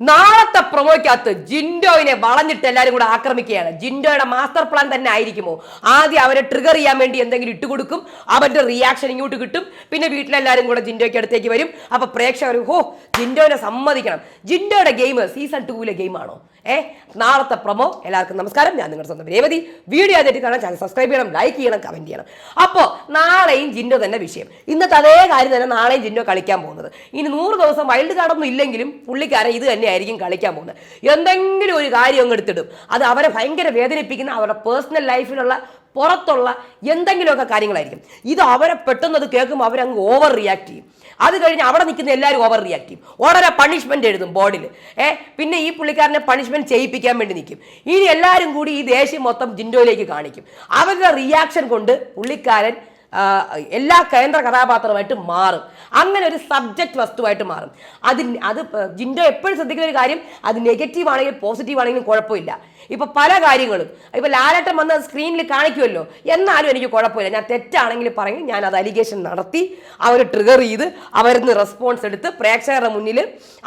നാളത്തെ പ്രൊമോയ്ക്കകത്ത് ജിൻഡോയിനെ വളഞ്ഞിട്ട് എല്ലാരും കൂടെ ആക്രമിക്കുകയാണ്. ജിൻഡോയുടെ മാസ്റ്റർ പ്ലാൻ തന്നെ ആയിരിക്കുമോ? ആദ്യം അവരെ ട്രിഗർ ചെയ്യാൻ വേണ്ടി എന്തെങ്കിലും ഇട്ട് കൊടുക്കും. അവന്റെ റിയാക്ഷൻ ഇങ്ങോട്ട് കിട്ടും. പിന്നെ വീട്ടിലെല്ലാരും കൂടെ ജിൻഡോയ്ക്ക് അടുത്തേക്ക് വരും. അപ്പൊ പ്രേക്ഷകർ ഹോ ജിൻഡോനെ സമ്മതിക്കണം. ജിൻഡോയുടെ ഗെയിം സീസൺ ടൂവിലെ ഗെയിമാണോ ഏ നാളത്തെ പ്രമോ എല്ലാവർക്കും നമസ്കാരം. ഞാൻ നിങ്ങളുടെ സ്വന്തം രേവതി. വീഡിയോ ആദ്യമായിട്ട് കാണാൻ ചാനൽ സബ്സ്ക്രൈബ് ചെയ്യണം ലൈക്ക് ചെയ്യണം കമന്റ് ചെയ്യണം. അപ്പോൾ നാളെയും ജിൻഡോ തന്നെ വിഷയം. ഇന്നത്തെ അതേ കാര്യം തന്നെ നാളെയും ജിൻഡോ കളിക്കാൻ പോകുന്നത്. ഇനി നൂറ് ദിവസം വൈൽഡ് കാർഡൊന്നും ഇല്ലെങ്കിലും പുള്ളിക്കാരൻ ഇത് തന്നെയായിരിക്കും കളിക്കാൻ പോകുന്നത്. എന്തെങ്കിലും ഒരു കാര്യം അങ്ങ് എടുത്തിടും. അത് അവരെ ഭയങ്കര വേദനിപ്പിക്കുന്ന അവരുടെ പേഴ്സണൽ ലൈഫിലുള്ള പുറത്തുള്ള എന്തെങ്കിലുമൊക്കെ കാര്യങ്ങളായിരിക്കും. ഇത് അവരെ പെട്ടെന്ന് അത് കേൾക്കുമ്പോൾ അവരങ്ങ് ഓവർ റിയാക്ട് ചെയ്യും. അത് കഴിഞ്ഞ് അവിടെ നിൽക്കുന്ന എല്ലാവരും ഓവർ റിയാക്ട് ചെയ്യും. ഉടനെ പണിഷ്മെന്റ് എഴുതും ബോർഡിൽ ഏ പിന്നെ ഈ പുള്ളിക്കാരനെ പണിഷ്മെന്റ് ചെയ്യിപ്പിക്കാൻ വേണ്ടി നിൽക്കും. ഇനി എല്ലാവരും കൂടി ഈ ദേഷ്യം മൊത്തം ജിൻഡോയിലേക്ക് കാണിക്കും. അവരുടെ റിയാക്ഷൻ കൊണ്ട് പുള്ളിക്കാരൻ എല്ലാ കേന്ദ്ര കഥാപാത്രമായിട്ട് മാറും. അങ്ങനെ ഒരു സബ്ജക്റ്റ് വസ്തുവായിട്ട് മാറും. അത് അത് ജിൻഡോ എപ്പോഴും ശ്രദ്ധിക്കുന്ന ഒരു കാര്യം അത് നെഗറ്റീവ് ആണെങ്കിലും പോസിറ്റീവ് ആണെങ്കിലും കുഴപ്പമില്ല. ഇപ്പൊ പല കാര്യങ്ങളും ഇപ്പൊ ലാലേട്ടൻ വന്ന് സ്ക്രീനിൽ കാണിക്കുമല്ലോ എന്നാലും എനിക്ക് കുഴപ്പമില്ല. ഞാൻ തെറ്റാണെങ്കിൽ പറയും ഞാൻ അത് അലിഗേഷൻ നടത്തി അവർ ട്രിഗർ ചെയ്ത് അവരിന്ന് റെസ്പോൺസ് എടുത്ത് പ്രേക്ഷകരുടെ മുന്നിൽ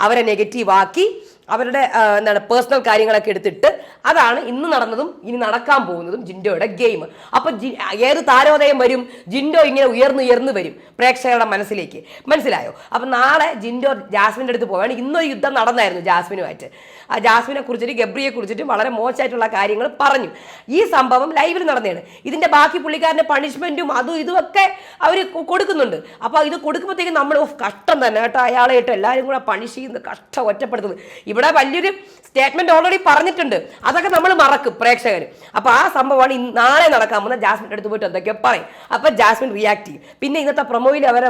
അവരെ നെഗറ്റീവ് ആക്കി അവരുടെ എന്താണ് പേഴ്സണൽ കാര്യങ്ങളൊക്കെ എടുത്തിട്ട് അതാണ് ഇന്ന് നടന്നതും ഇനി നടക്കാൻ പോകുന്നതും ജിൻഡോയുടെ ഗെയിം അപ്പൊ ജി ഏത് താരോദയം വരും? ജിൻഡോ ഇങ്ങനെ ഉയർന്നു ഉയർന്നു വരും പ്രേക്ഷകരുടെ മനസ്സിലേക്ക്. മനസ്സിലായോ? അപ്പൊ നാളെ ജിൻഡോ ജാസ്മിന്റെ അടുത്ത് പോവാണ് ഇന്നൊരു യുദ്ധം നടന്നായിരുന്നു ജാസ്മിനുമായിട്ട്. ആ ജാസ്മിനെ കുറിച്ചിട്ട് ഗബ്രിയെ കുറിച്ചിട്ടും വളരെ മോശമായിട്ടുള്ള കാര്യങ്ങൾ പറഞ്ഞു. ഈ സംഭവം ലൈവിൽ നടന്നതാണ്. ഇതിന്റെ ബാക്കി പുള്ളിക്കാരന്റെ പണിഷ്മെന്റും അതും ഇതുമൊക്കെ അവർ കൊടുക്കുന്നുണ്ട്. അപ്പോൾ ഇത് കൊടുക്കുമ്പോഴത്തേക്കും നമ്മൾ "ഉഫ്, കഷ്ടം തന്നെ കേട്ടോ. അയാളെ ഇട്ട് എല്ലാവരും കൂടെ പണിഷ് ചെയ്യുന്നത് കഷ്ടം ഒറ്റപ്പെടുത്തുന്നത്. ഇവിടെ വലിയൊരു സ്റ്റേറ്റ്മെന്റ് ഓൾറെഡി പറഞ്ഞിട്ടുണ്ട്. അതൊക്കെ നമ്മൾ മറക്കും പ്രേക്ഷകർ അപ്പോൾ ആ സംഭവമാണ് നാളെ നടക്കാൻ പോകുന്ന ജാസ്മിന്റെ അടുത്ത് പോയിട്ട് എന്തൊക്കെ പറയും. അപ്പോൾ ജാസ്മിൻ റിയാക്ട് ചെയ്യും. പിന്നെ ഇന്നത്തെ പ്രൊമോയിൽ അവരെ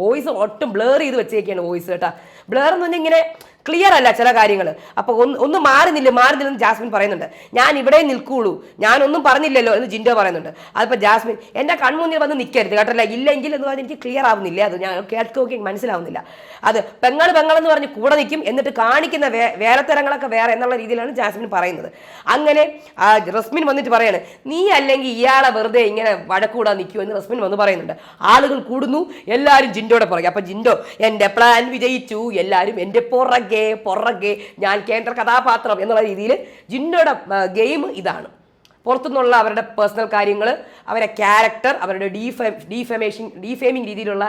വോയിസ് ഒട്ടും ബ്ലർ ചെയ്ത് വെച്ചേക്കാണ് വോയിസ് കേട്ടോ. ബ്ലർ എന്ന് പറഞ്ഞാൽ ഇങ്ങനെ ക്ലിയർ അല്ല ചില കാര്യങ്ങൾ അപ്പൊ ഒന്ന് മാറുന്നില്ല മാറുന്നില്ലെന്ന് ജാസ്മിൻ പറയുന്നുണ്ട്. ഞാൻ ഇവിടെ നിൽക്കുള്ളൂ. ഞാനൊന്നും പറഞ്ഞില്ലല്ലോ എന്ന് ജിൻഡോ പറയുന്നുണ്ട്. അതിപ്പോ ജാസ്മിൻ എന്റെ കൺമുന്നിൽ വന്ന് നിൽക്കരുത് കേട്ടല്ല ഇല്ലെങ്കിൽ എന്ന് പറഞ്ഞാൽ എനിക്ക് ക്ലിയർ ആവുന്നില്ല. അത് ഞാൻ കേൾക്ക് നോക്കി മനസ്സിലാവുന്നില്ല. അത് പെങ്ങൾ എന്ന് പറഞ്ഞ് കൂടെ നിൽക്കും എന്നിട്ട് കാണിക്കുന്ന വേ വേലത്തരങ്ങളൊക്കെ വേറെ എന്നുള്ള രീതിയിലാണ് ജാസ്മിൻ പറയുന്നത്. അങ്ങനെ റസ്മിൻ വന്നിട്ട് പറയാണ് നീ അല്ലെങ്കിൽ ഇയാളെ വെറുതെ ഇങ്ങനെ വഴക്കൂടാൻ നിൽക്കൂ എന്ന് റസ്മിൻ വന്ന് പറയുന്നുണ്ട്. ആളുകൾ കൂടുന്നു എല്ലാവരും ജിൻഡോടെ പറയും അപ്പൊ ജിൻഡോ എന്റെ പ്ലാൻ വിജയിച്ചു. എല്ലാവരും എന്റെ പുറകെ പുറകെ ഞാൻ കേന്ദ്ര കഥാപാത്രം എന്നുള്ള രീതിയിൽ ജിന്നയുടെ ഗെയിം ഇതാണ്. പുറത്തുനിന്നുള്ള അവരുടെ പേഴ്സണൽ കാര്യങ്ങൾ അവരുടെ ക്യാരക്ടർ അവരുടെ ഡീഫെ ഡീഫമേഷൻ ഡീഫേമിങ് രീതിയിലുള്ള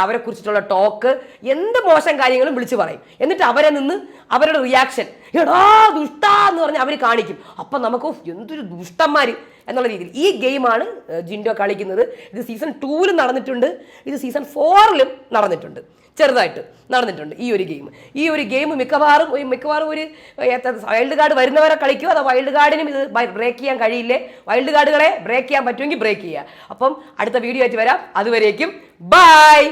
അവരെ കുറിച്ചിട്ടുള്ള ടോക്ക് എന്ത് മോശം കാര്യങ്ങളും വിളിച്ചു പറയും. എന്നിട്ട് അവരെ നിന്ന് അവരുടെ റിയാക്ഷൻ എടാ ദുഷ്ട എന്ന് പറഞ്ഞ് അവർ കാണിക്കും. അപ്പം നമുക്ക് എന്തൊരു ദുഷ്ടന്മാർ എന്നുള്ള രീതിയിൽ. ഈ ഗെയിമാണ് ജിൻഡോ കളിക്കുന്നത്. ഇത് സീസൺ ടൂവിലും നടന്നിട്ടുണ്ട്. ഇത് സീസൺ ഫോറിലും നടന്നിട്ടുണ്ട്. ചെറുതായിട്ട് നടന്നിട്ടുണ്ട് ഈ ഒരു ഗെയിം. ഈ ഒരു ഗെയിം മിക്കവാറും മിക്കവാറും ഒരു വൈൽഡ് കാർഡ് വരുന്നവരെ കളിക്കും അതോ വൈൽഡ് കാർഡിനും ഇത് ബ്രേക്ക് ചെയ്യാൻ കഴിയില്ലേ? വൈൽഡ് കാർഡുകളെ ബ്രേക്ക് ചെയ്യാൻ പറ്റുമെങ്കിൽ ബ്രേക്ക് ചെയ്യുക. അപ്പം അടുത്ത വീഡിയോ ആയിട്ട് വരാം. അതുവരേക്കും ബൈ!